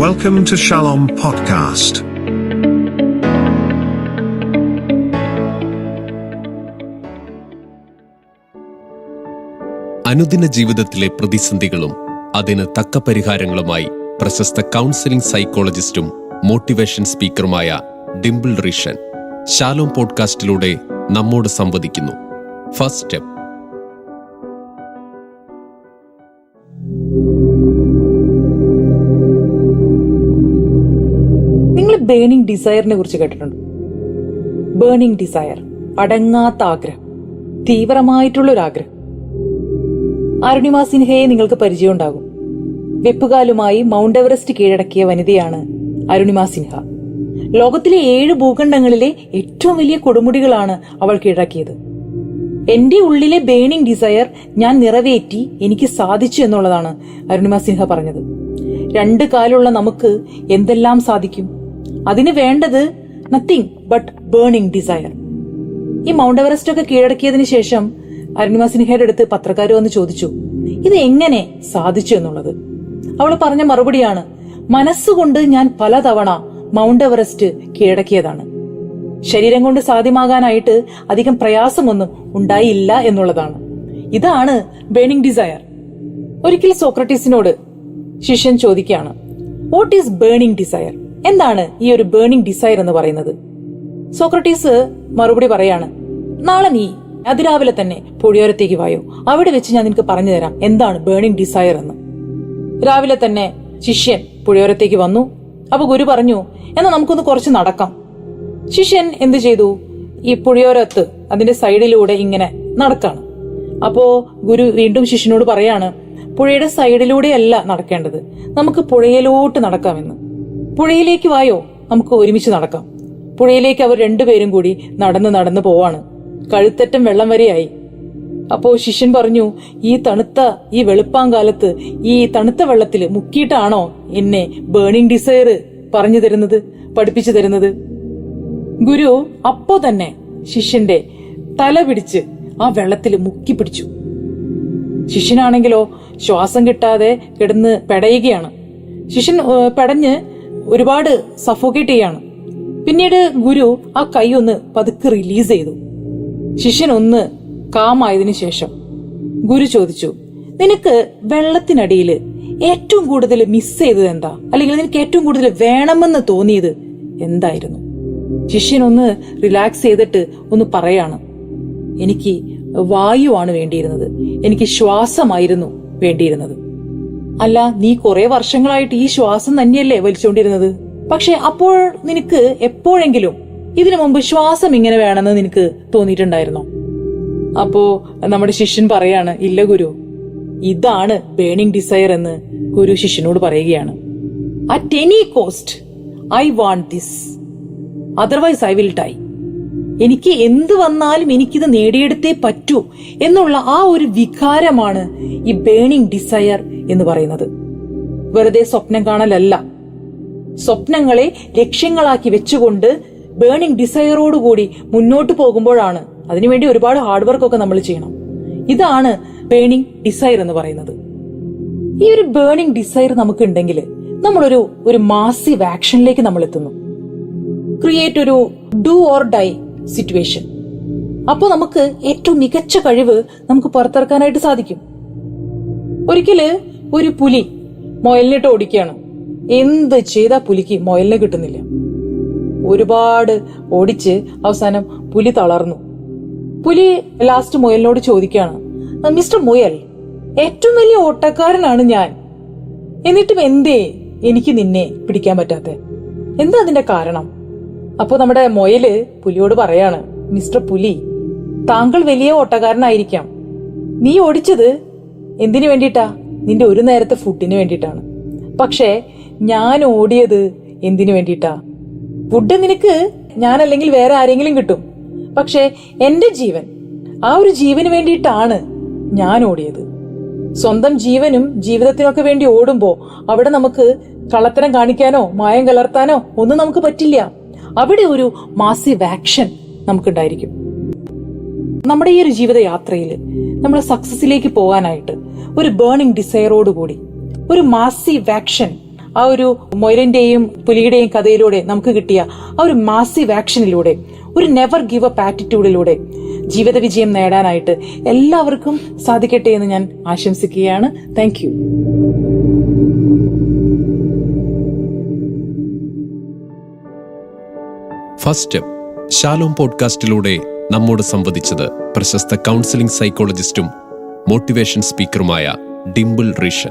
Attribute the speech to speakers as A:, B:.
A: Welcome to Shalom Podcast.
B: അനുദിന ജീവിതത്തിലെ പ്രതിസന്ധികളും അതിന് തക്ക പരിഹാരങ്ങളുമായി പ്രശസ്ത കൗൺസിലിംഗ് സൈക്കോളജിസ്റ്റും മോട്ടിവേഷൻ സ്പീക്കറുമായ ഡിംപിൾ റീഷൻ ഷാലോം പോഡ്കാസ്റ്റിലൂടെ നമ്മോട് സംവദിക്കുന്നു. ഫസ്റ്റ് സ്റ്റെപ്പ്
C: ബേണിംഗ് ഡിസയറിനെ കുറിച്ച് കേട്ടിട്ടുണ്ട്. ബേണിംഗ് ഡിസയർ അടങ്ങാത്ത ആഗ്രഹം തീവ്രമായിട്ടുള്ള ഒരു ആഗ്രഹം അരുണിമ സിൻഹയെ നിങ്ങൾക്ക് പരിചയമുണ്ടാകും വെപ്പുകാലുമായി മൗണ്ട് എവറസ്റ്റ് കീഴടക്കിയ വനിതയാണ് അരുണിമ സിൻഹ. ലോകത്തിലെ ഏഴ് ഭൂഖണ്ഡങ്ങളിലെ ഏറ്റവും വലിയ കൊടുമുടികളാണ് അവൾ കീഴടക്കിയത്. എന്റെ ഉള്ളിലെ ബേണിംഗ് ഡിസയർ ഞാൻ നിറവേറ്റി എനിക്ക് സാധിച്ചു എന്നുള്ളതാണ് അരുണിമ സിൻഹ പറഞ്ഞത്. രണ്ട് കാലുള്ള നമുക്ക് എന്തെല്ലാം സാധിക്കും? അതിന് വേണ്ടത് നത്തിങ് ബട്ട് ബേണിംഗ് ഡിസയർ ഈ മൗണ്ട് എവറസ്റ്റ് ഒക്കെ കീഴടക്കിയതിനു ശേഷം അരുണിമ സിൻഹയുടെ അടുത്ത് പത്രക്കാർ വന്ന് ചോദിച്ചു ഇത് എങ്ങനെ സാധിച്ചു എന്നുള്ളത്? അവൾ പറഞ്ഞ മറുപടിയാണ് മനസ്സുകൊണ്ട് ഞാൻ പലതവണ മൗണ്ട് എവറസ്റ്റ് കീഴടക്കിയതാണ്. ശരീരം കൊണ്ട് സാധ്യമാകാനായിട്ട് അധികം പ്രയാസമൊന്നും ഉണ്ടായില്ല എന്നുള്ളതാണ്. ഇതാണ് ബേണിംഗ് ഡിസയർ ഒരിക്കൽ സോക്രട്ടീസിനോട് ശിഷ്യൻ ചോദിക്കുകയാണ് വാട്ട് ഈസ് ബേണിംഗ് ഡിസയർ എന്താണ് ഈ ഒരു ബേണിംഗ് ഡിസൈർ എന്ന് പറയുന്നത്? സോക്രട്ടീസ് മറുപടി പറയാണ് നാളെ നീ അതിരാവിലെ തന്നെ പുഴയോരത്തേക്ക് വായോ. അവിടെ വെച്ച് ഞാൻ നിനക്ക് പറഞ്ഞു തരാം എന്താണ് ബേണിംഗ് ഡിസൈർ എന്ന്. രാവിലെ തന്നെ ശിഷ്യൻ പുഴയോരത്തേക്ക് വന്നു. അപ്പൊ ഗുരു പറഞ്ഞു എന്നാ നമുക്കൊന്ന് കുറച്ച് നടക്കാം. ശിഷ്യൻ എന്ത് ചെയ്തു? ഈ പുഴയോരത്ത് അതിന്റെ സൈഡിലൂടെ ഇങ്ങനെ നടക്കാണ്. അപ്പോ ഗുരു വീണ്ടും ശിഷ്യനോട് പറയാണ് പുഴയുടെ സൈഡിലൂടെയല്ല നടക്കേണ്ടത്. നമുക്ക് പുഴയിലോട്ട് നടക്കാമെന്ന്. പുഴയിലേക്ക് വായോ? നമുക്ക് ഒരുമിച്ച് നടക്കാം. പുഴയിലേക്ക് അവർ രണ്ടുപേരും കൂടി നടന്ന് നടന്ന് പോവാണ്. കഴുത്തറ്റം വെള്ളം വരെയായി. അപ്പോ ശിഷ്യൻ പറഞ്ഞു ഈ തണുത്ത ഈ വെളുപ്പാങ്കാലത്ത് ഈ തണുത്ത വെള്ളത്തിൽ മുക്കിയിട്ടാണോ എന്നെ ബേണിംഗ് ഡിസയർ പറഞ്ഞു തരുന്നത് പഠിപ്പിച്ചു തരുന്നത്? ഗുരു അപ്പോ തന്നെ ശിഷ്യന്റെ തല പിടിച്ച് ആ വെള്ളത്തിൽ മുക്കി പിടിച്ചു. ശിഷ്യനാണെങ്കിലോ ശ്വാസം കിട്ടാതെ കിടന്ന് പെടയുകയാണ്. ശിഷ്യൻ പെടഞ്ഞ് ഒരുപാട് സഫോക്കേറ്റ് ചെയ്യാണ്. പിന്നീട് ഗുരു ആ കൈ ഒന്ന് പതുക്കെ റിലീസ് ചെയ്തു. ശിഷ്യൻ ഒന്ന് കാമായതിനു ശേഷം ഗുരു ചോദിച്ചു നിനക്ക് വെള്ളത്തിനടിയിൽ ഏറ്റവും കൂടുതൽ മിസ് ചെയ്തത് എന്താ? അല്ലെങ്കിൽ നിനക്ക് ഏറ്റവും കൂടുതൽ വേണമെന്ന് തോന്നിയത് എന്തായിരുന്നു? ശിഷ്യൻ ഒന്ന് റിലാക്സ് ചെയ്തിട്ട് ഒന്ന് പറയാണ് എനിക്ക് വായുവാണ് വേണ്ടിയിരുന്നത്. എനിക്ക് ശ്വാസമായിരുന്നു വേണ്ടിയിരുന്നത്. അല്ല നീ കുറെ വർഷങ്ങളായിട്ട് ഈ ശ്വാസം തന്നെയല്ലേ വലിച്ചുകൊണ്ടിരുന്നത് പക്ഷെ അപ്പോൾ നിനക്ക് എപ്പോഴെങ്കിലും ഇതിനു മുമ്പ് ശ്വാസം ഇങ്ങനെ വേണമെന്ന് നിനക്ക് തോന്നിയിട്ടുണ്ടായിരുന്നോ? അപ്പോ നമ്മുടെ ശിഷ്യൻ പറയാണ് ഇല്ല ഗുരു ഇതാണ് ബേണിംഗ് ഡിസയർ എന്ന് ഗുരു ശിഷ്യനോട് പറയുകയാണ്. At any cost I want this. Otherwise I will die. എനിക്ക് എന്ത് വന്നാലും എനിക്കിത് നേടിയെടുത്തേ പറ്റൂ എന്നുള്ള ആ ഒരു വികാരമാണ് ഈ ബേണിംഗ് ഡിസയർ എന്ന് പറയുന്നത്. വെറുതെ സ്വപ്നം കാണലല്ല. സ്വപ്നങ്ങളെ ലക്ഷ്യങ്ങളാക്കി വെച്ചുകൊണ്ട് ബേണിംഗ് ഡിസയറോടുകൂടി മുന്നോട്ട് പോകുമ്പോഴാണ് അതിനുവേണ്ടി ഒരുപാട് ഹാർഡ് വർക്ക് ഒക്കെ നമ്മൾ ചെയ്യണം. ഇതാണ് ബേണിംഗ് ഡിസയർ എന്ന് പറയുന്നത്. ഈ ഒരു ബേണിംഗ് ഡിസയർ നമുക്ക് ഉണ്ടെങ്കിൽ നമ്മളൊരു ഒരു മാസീവ് ആക്ഷനിലേക്ക് നമ്മൾ എത്തുന്നു ക്രിയേറ്റ് ഒരു ഡു ഓർ ഡൈ സിറ്റുവേഷൻ അപ്പോൾ നമുക്ക് ഏറ്റവും മികച്ച കഴിവ് നമുക്ക് പുറത്തിറക്കാനായിട്ട് സാധിക്കും. ഒരിക്കൽ ഒരു പുലി മുയലിനിട്ട് ഓടിക്കുകയാണ്. എന്ത് ചെയ്താ പുലിക്ക് മുയലിനെ കിട്ടുന്നില്ല. ഒരുപാട് ഓടിച്ച് അവസാനം പുലി തളർന്നു. പുലി ലാസ്റ്റ് മുയലിനോട് ചോദിക്കുകയാണ് മിസ്റ്റർ മുയൽ ഏറ്റവും വലിയ ഓട്ടക്കാരനാണ് ഞാൻ. എന്നിട്ടും എന്തേ എനിക്ക് നിന്നെ പിടിക്കാൻ പറ്റാത്ത? എന്താ അതിന്റെ കാരണം? അപ്പൊ നമ്മുടെ മൊയൽ പുലിയോട് പറയാണ് മിസ്റ്റർ പുലി താങ്കൾ വലിയ ഓട്ടക്കാരനായിരിക്കാം. നീ ഓടിച്ചത് എന്തിനു വേണ്ടിയിട്ടാ? നിന്റെ ഒരു നേരത്തെ ഫുഡിന് വേണ്ടിയിട്ടാണ്. പക്ഷേ ഞാൻ ഓടിയത് എന്തിനു വേണ്ടിയിട്ടാ? ഫുഡ് നിനക്ക് ഞാൻ അല്ലെങ്കിൽ വേറെ ആരെങ്കിലും കിട്ടും. പക്ഷേ എന്റെ ജീവൻ ആ ഒരു ജീവന് വേണ്ടിയിട്ടാണ് ഞാൻ ഓടിയത്. സ്വന്തം ജീവനും ജീവിതത്തിനൊക്കെ വേണ്ടി ഓടുമ്പോ അവിടെ നമുക്ക് കള്ളത്തരം കാണിക്കാനോ മായം കലർത്താനോ ഒന്നും നമുക്ക് പറ്റില്ല. അവിടെ ഒരു മാസീവ് ആക്ഷൻ നമുക്കുണ്ടായിരിക്കും. നമ്മുടെ ഈ ഒരു ജീവിതയാത്രയിൽ നമ്മൾ സക്സസിലേക്ക് പോകാനായിട്ട് ഒരു ബേണിംഗ് ഡിസയറോട് കൂടി ഒരു മാസീവ് ആക്ഷൻ ആ ഒരു മൊയലിന്റെയും പുലിയുടെയും കഥയിലൂടെ നമുക്ക് കിട്ടിയ ആ ഒരു മാസീവ് ആക്ഷനിലൂടെ ഒരു നെവർ ഗിവ് അപ്പ് ആറ്റിറ്റ്യൂഡിലൂടെ ജീവിത വിജയം നേടാനായിട്ട് എല്ലാവർക്കും സാധിക്കട്ടെ എന്ന് ഞാൻ ആശംസിക്കുകയാണ്. താങ്ക്
B: ഫസ്റ്റ് സ്റ്റെപ്പ് ഷാലോം പോഡ്കാസ്റ്റിലൂടെ നമ്മോട് സംവദിച്ചത് പ്രശസ്ത കൗൺസിലിംഗ് സൈക്കോളജിസ്റ്റും മോട്ടിവേഷൻ സ്പീക്കറുമായ ഡിംപിൾ റീഷൻ.